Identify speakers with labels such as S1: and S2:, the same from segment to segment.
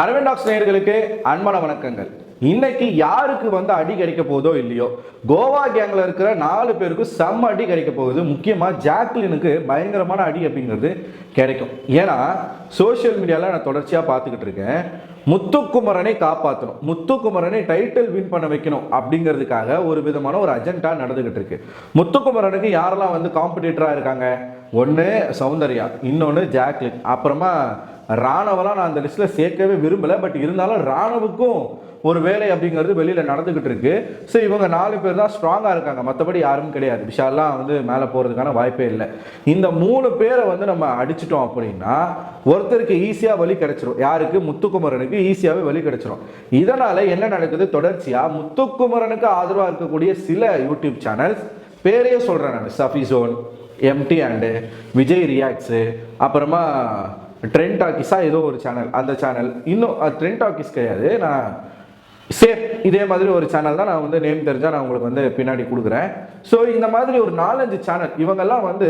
S1: அரவிந்தாக்ஸ் நேயர்களுக்கு அன்பான வணக்கங்கள். இன்னைக்கு யாருக்கு வந்து அடி கிடைக்க போதோ இல்லையோ கோவா கேங்ல இருக்கிற நாலு பேருக்கு செம்ம அடி கிடைக்க போகுது. முக்கியமா ஜாக்லினுக்கு பயங்கரமான அடி அப்படிங்கிறது கிடைக்கும். ஏன்னா சோஷியல் மீடியால நான் தொடர்ச்சியா பார்த்துக்கிட்டு இருக்கேன். முத்துக்குமரனை காப்பாற்றணும் முத்துக்குமரனை டைட்டில் வின் பண்ண வைக்கணும் அப்படிங்கிறதுக்காக ஒரு விதமான ஒரு அஜெண்டா நடந்துகிட்டு இருக்கு. முத்துக்குமரனுக்கு யாரெல்லாம் வந்து காம்படிட்டரா இருக்காங்க? ஒன்று சௌந்தர்யா இன்னொன்று ஜாக்லின். அப்புறமா ராணவெல்லாம் நான் அந்த லிஸ்ட்டில் சேர்க்கவே விரும்பலை பட் இருந்தாலும் ராணவுக்கும் ஒரு வேலை அப்படிங்கிறது வெளியில் நடந்துக்கிட்டு இருக்கு. ஸோ இவங்க நாலு பேர் தான் ஸ்ட்ராங்காக இருக்காங்க. மற்றபடி யாரும் கிடையாது. விஷால்லாம் வந்து மேலே போகிறதுக்கான வாய்ப்பே இல்லை. இந்த மூணு பேரை வந்து நம்ம அடிச்சிட்டோம் அப்படின்னா ஒருத்தருக்கு ஈஸியாக வழி கிடைச்சிரும். யாருக்கு? முத்துக்குமரனுக்கு ஈஸியாகவே வழி கிடைச்சிரும். இதனால் என்ன நடக்குது? தொடர்ச்சியாக முத்துக்குமரனுக்கு ஆதரவாக இருக்கக்கூடிய சில யூடியூப் சேனல்ஸ் பேரையே சொல்கிறேன் நான். Safi zone MD and Vijay reacts அப்புறமா ட்ரெண்ட் டாக்கிஸாக ஏதோ ஒரு சேனல் அந்த சேனல் இன்னும் ட்ரெண்ட் டாக்கிஸ் கிடையாது. நான் சேஃப். இதே மாதிரி ஒரு சேனல் தான் நான் வந்து நேம் தெரிஞ்சால் நான் உங்களுக்கு வந்து பின்னாடி கொடுக்குறேன். ஸோ இந்த மாதிரி ஒரு நாலஞ்சு சேனல் இவங்கெல்லாம் வந்து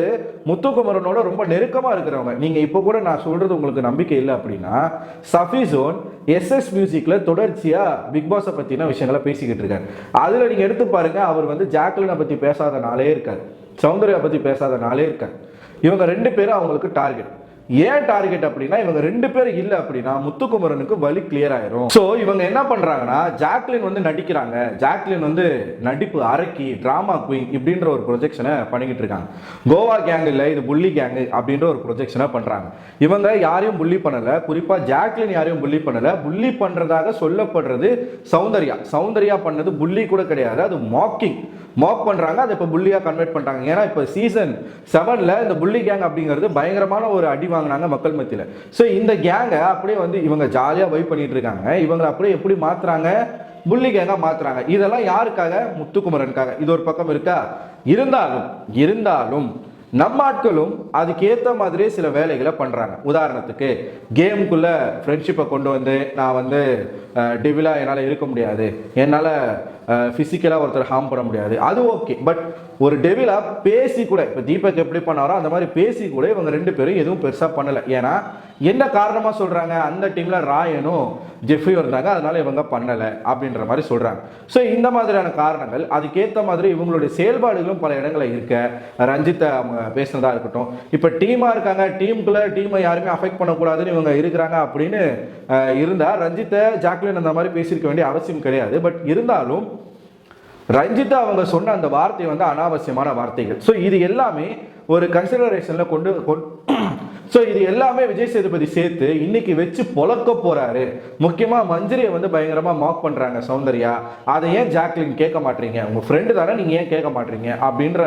S1: முத்துக்குமரனோட ரொம்ப நெருக்கமாக இருக்கிறவங்க. நீங்கள் இப்போ கூட நான் சொல்கிறது உங்களுக்கு நம்பிக்கை இல்லை அப்படின்னா சஃபி ஜோன் எஸ்எஸ் மியூசிக்கில் தொடர்ச்சியாக பிக் பாஸை பற்றின விஷயங்களை பேசிக்கிட்டு இருக்காரு. அதில் நீங்கள் எடுத்து பாருங்கள் அவர் வந்து ஜாக்லினை பற்றி பேசாத நாளே இருக்கார். சௌந்தர்யா பற்றி பேசாத நாளே இருக்கார். இவங்க ரெண்டு பேரும் அவங்களுக்கு டார்கெட். ஏன் டார்கெட் அப்படின்னா இவங்க ரெண்டு பேரும் இல்லை அப்படின்னா முத்துக்குமரனுக்கு வழி கிளியர் ஆயிரும். ஸோ இவங்க என்ன பண்றாங்கன்னா ஜாக்லின் வந்து நடிக்கிறாங்க. ஜாக்லின் வந்து நடிப்பு அரக்கி டிராமா குயின் இப்படின்ற ஒரு ப்ரொஜெக்ஷனை பண்ணிக்கிட்டு இருக்காங்க. கோவா கேங் இல்லை இது புள்ளி கேங் அப்படின்ற ஒரு ப்ரொஜெக்ஷனை பண்றாங்க. இவங்க யாரையும் புள்ளி பண்ணல. குறிப்பா ஜாக்லின் யாரையும் புள்ளி பண்ணல. புள்ளி பண்றதாக சொல்லப்படுறது சௌந்தர்யா. சௌந்தர்யா பண்ணது புள்ளி கூட கிடையாது. அது மாக்கிங் மாக் பண்றாங்க. அதை இப்போ புள்ளியா கன்வெர்ட் பண்றாங்க ஏன்னா இப்போ சீசன் செவன்ல இந்த புள்ளி கேங் அப்படிங்கிறது பயங்கரமான ஒரு அடி வாங்கினாங்க மக்கள் மத்தியில். ஸோ இந்த கேங்கை அப்படியே வந்து இவங்க ஜாலியாக வைப் பண்ணிட்டு இருக்காங்க. இவங்களை அப்படியே எப்படி மாத்துறாங்க? புள்ளி கேங்காக மாத்துறாங்க. இதெல்லாம் யாருக்காக? முத்துக்குமரனுக்காக. இது ஒரு பக்கம் இருக்கா? இருந்தாலும் இருந்தாலும் நம்ம ஆட்களும் அதுக்கேற்ற மாதிரியே சில வேலைகளை பண்ணுறாங்க உதாரணத்துக்கு கேமுக்குள்ளே ஃப்ரெண்ட்ஷிப்பை கொண்டு வந்து நான் வந்து டிவிலாக என்னால் இருக்க முடியாது. என்னால் ஃபிசிக்கலாக ஒருத்தர் ஹார்ம் பண்ண முடியாது. அது ஓகே பட் ஒரு டெவிலாக பேசி கூட இப்போ தீபக் எப்படி பண்ணாரோ அந்த மாதிரி பேசி கூட இவங்க ரெண்டு பேரும் எதுவும் பெருசாக பண்ணலை. ஏன்னா என்ன காரணமாக சொல்கிறாங்க அந்த டீமில் ராயனும் ஜெஃப்ரியும் இருந்தாங்க. அதனால இவங்க பண்ணலை அப்படின்ற மாதிரி சொல்கிறாங்க ஸோ இந்த மாதிரியான காரணங்கள் அதுக்கேற்ற மாதிரி இவங்களுடைய செயல்பாடுகளும் பல இடங்களில் இருக்க. ரஞ்சித்தை அவங்க பேசுனதா இருக்கட்டும். இப்போ டீமாக இருக்காங்க டீமுக்குள்ளே டீமை யாருமே அஃபெக்ட் பண்ணக்கூடாதுன்னு இவங்க இருக்கிறாங்க அப்படின்னு இருந்தால் ரஞ்சித்தை ஜாக்லின் அந்த மாதிரி பேசியிருக்க வேண்டிய அவசியம் கிடையாது. பட் இருந்தாலும் ரஞ்சித் அவங்க சொன்ன அந்த வார்த்தை வந்து அனாவசியமான வார்த்தைகள். ஸோ இது எல்லாமே ஒரு கன்சிடரேஷனில் கொண்டு ஸோ இது எல்லாமே விஜய் சேதுபதி சேர்த்து இன்னைக்கு வச்சு பொழக்க போறாரு. முக்கியமாக மஞ்சரியை வந்து பயங்கரமாக மாக் பண்ணுறாங்க சௌந்தர்யா. அதை ஏன் ஜாக்லின் கேட்க மாட்டீங்க? உங்கள் ஃப்ரெண்டு தானே நீங்கள் ஏன் கேட்க மாட்டீங்க? அப்படின்ற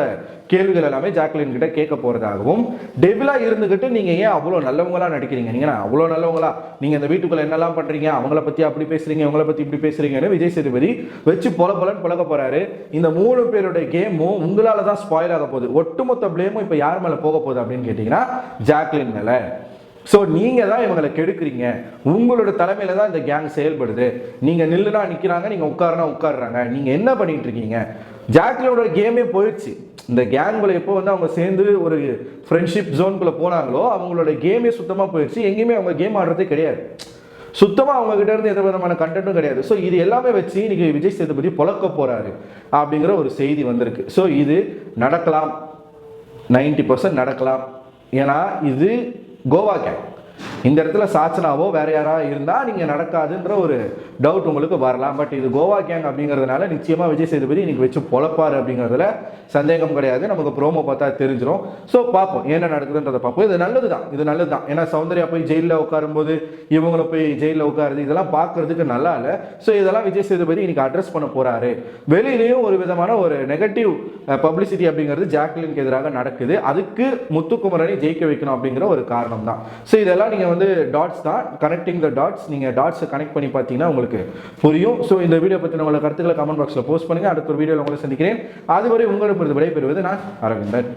S1: கேள்விகள் எல்லாமே ஜாக்லின் கிட்ட கேட்க போகிறதாகவும் டெபிலா இருந்துக்கிட்டு நீங்கள் ஏன் அவ்வளோ நல்லவங்களா நடிக்கிறீங்க? நீங்கள் அவ்வளோ நல்லவங்களா? நீங்கள் இந்த வீட்டுக்குள்ளே என்னெல்லாம் பண்ணுறீங்க அவங்கள பற்றி அப்படி பேசுறீங்க இவங்கள பற்றி இப்படி பேசுறீங்கன்னு விஜய் சேதுபதி வச்சு பொல பொலன்னு பழக போறாரு. இந்த மூணு பேருடைய கேமும் உங்களால தான் ஸ்பாயில் ஆக போகுது. ஒட்டுமொத்த பிளேமும் இப்போ யார் மேலே போக போகுது அப்படின்னு கேட்டிங்கன்னா ஜாக்லின் மேலே ஸோ நீங்கள் தான் இவங்களை கெடுக்குறீங்க. உங்களோட தலைமையில் தான் இந்த கேங் செயல்படுது. நீங்கள் நில்லுனா நிற்கிறாங்க நீங்கள் உட்காருனா உட்காருறாங்க. நீங்கள் என்ன பண்ணிகிட்டு இருக்கீங்க? ஜாக்லினோட கேமே போயிடுச்சு. இந்த கேங்குள்ள எப்போ வந்து அவங்க சேர்ந்து ஒரு ஃப்ரெண்ட்ஷிப் ஜோனுக்குள்ளே போனாங்களோ அவங்களோட கேமே சுத்தமாக போயிடுச்சு. எங்கேயுமே அவங்க கேம் ஆடுறதே கிடையாது. சுத்தமாக அவங்க கிட்ட இருந்து எந்த விதமான கண்டென்ட்டும் கிடையாது. ஸோ இது எல்லாமே வச்சு இன்னைக்கு விஜய் சேதுபதி பொழக்க போறாரு அப்படிங்கிற ஒரு செய்தி வந்திருக்கு. ஸோ இது நடக்கலாம். நைன்டி பர்சன்ட் நடக்கலாம். ஏன்னா இது கோவா கேங் இந்த இடத்துல சாச்சனாவோ வேற யாராக இருந்தால் நீங்கள் நடக்காதுன்ற ஒரு டவுட் உங்களுக்கு வரலாம். பட் இது கோவா கேங் அப்படிங்கிறதுனால நிச்சயமாக விஜய் சேதுபதி இன்னைக்கு வச்சு பொழப்பார் அப்படிங்கிறதுல சந்தேகம் கிடையாது. நமக்கு ப்ரோமோ பார்த்தா தெரிஞ்சிடும் ஸோ பார்ப்போம் என்ன நடக்குதுன்றதை பார்ப்போம். இது நல்லது தான் இது நல்லது தான் ஏன்னா சௌந்தர்யா போய் ஜெயிலில் உட்காரும்போது இவங்களை போய் ஜெயிலில் உட்காருது இதெல்லாம் பார்க்கறதுக்கு நல்லா இல்லை. ஸோ இதெல்லாம் விஜய் சேதுபதி இன்னைக்கு அட்ரஸ் பண்ண போகிறாரு வெளியிலையும் ஒரு விதமான ஒரு நெகட்டிவ் பப்ளிசிட்டி அப்படிங்கிறது ஜாக்லினுக்கு எதிராக நடக்குது. அதுக்கு முத்துக்குமரனை ஜெயிக்க வைக்கணும் அப்படிங்கிற ஒரு காரணம் தான் ஸோ இதெல்லாம் நீங்கள் வந்து டாட்ஸ் தான். கனெக்டிங் த டாட்ஸ் நீங்கள் டாட்ஸை கனெக்ட் பண்ணி பார்த்தீங்கன்னா உங்களுக்கு புரியும். ஸோ இந்த வீடியோ பற்றி உங்களோட கருத்துக்களை கமெண்ட் பாக்ஸில் போஸ்ட் பண்ணுங்க. அடுத்த ஒரு வீடியோவில் உங்களை சந்திக்கிறேன். அதுவரை உங்களிடமிருந்து விடைபெறுவது நான் அரவிந்தன்.